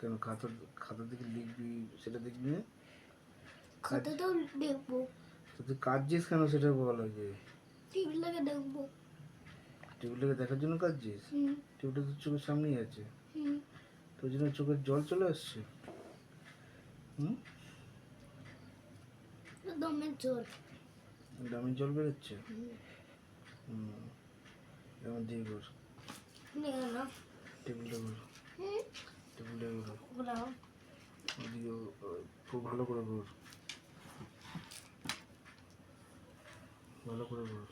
কেন খাতা খাতা থেকে লিখবি সেটা দেখবি না? খাতাটাও দেখব। তো তুই কাঁদছিস কেন সেটা বল আগে। টিভি লাগে দেখব। টিভিটাকে দেখার জন্য কাঁদছিস? হুম। টিভিটা তোর চোখের সামনেই আছে। হুম। তোর জন্য চোখের জল চলে আসছে। হুম? দমের জোর দামি জল বেরোচ্ছে? হুম। এমন দিয়ে না। টেবিলটা হুম টেবিলটা কর ঘোরাও ওদিকে ও- খুব ভালো করে কর ভালো করে বল।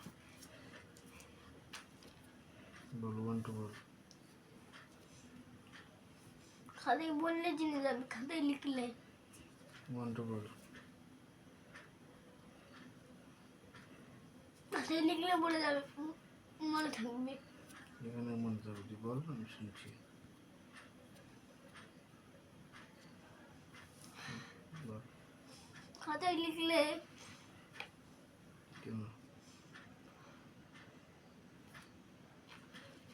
ওয়ান টু বল। খাতায় বললে জেনে যাবে খাতায় লিখলে। ওয়ান টু বল। খাতায় লিখলে বলে যাবে মনে থাকবে। এখানে মনে থাকবে বল আমি শুনছি বল খাতায় লিখলে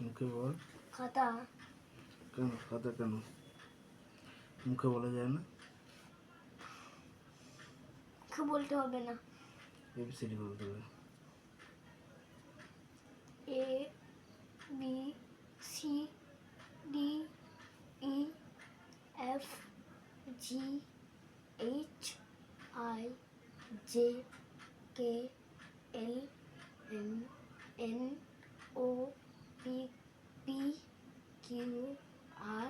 মুখে বল। খাতা। কেন? কথা কেন? মুখে বলা যায় না? মুখে বলতে হবে না। এবিসিডি বলতে হবে। A B C D E F G J K L M N O P P Q R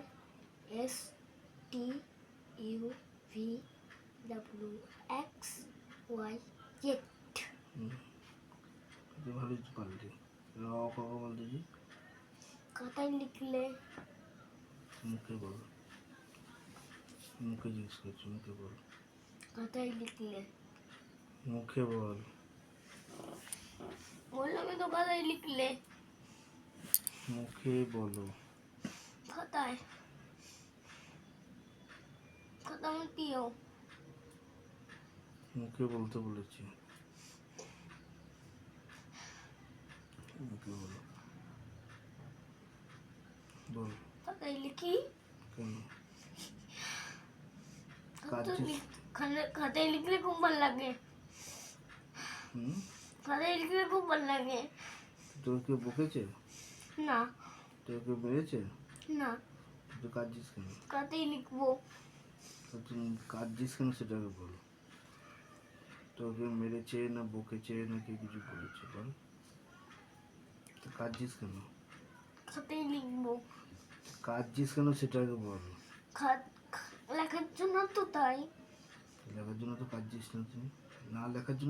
S T U V W X Y Z হুম। তুই ভালোই তো পারলি এবার অ ক খ বলতে কি খাতায় লিখলে মুখে বল মুখে জিজ্ঞেস করছি মুখে বল খাতায় লিখলে মুখে বল। বললাম তো খাতায় লিখলে। মুখে বলো। মুখে বলতে বলেছি। মুখে বলো। বল। খাতায় লিখি? কেন? খাতায় লিখলে খুব ভালো লাগে। হুম? খাতায় লিখলে খুব ভালো লাগে? তোর কেউ বকেছে না। তোর কেউ মেরেছে না। তুই কাঁদছিস কেন? খাতায় লিখব। তো তুই কাঁদছিস কেন সেটাকে বল। তোকে মেরেছে না বকেছে না কেউ কিছু বলেছে বল। তুই কাঁদছিস কেন? খাতায় লিখব। কাঁদছিস কেন সেটাকে বল। খাত লেখার জন্য তো তাই। লেখার জন্য তো কাঁদছিস না তুই। না লেখার জন্য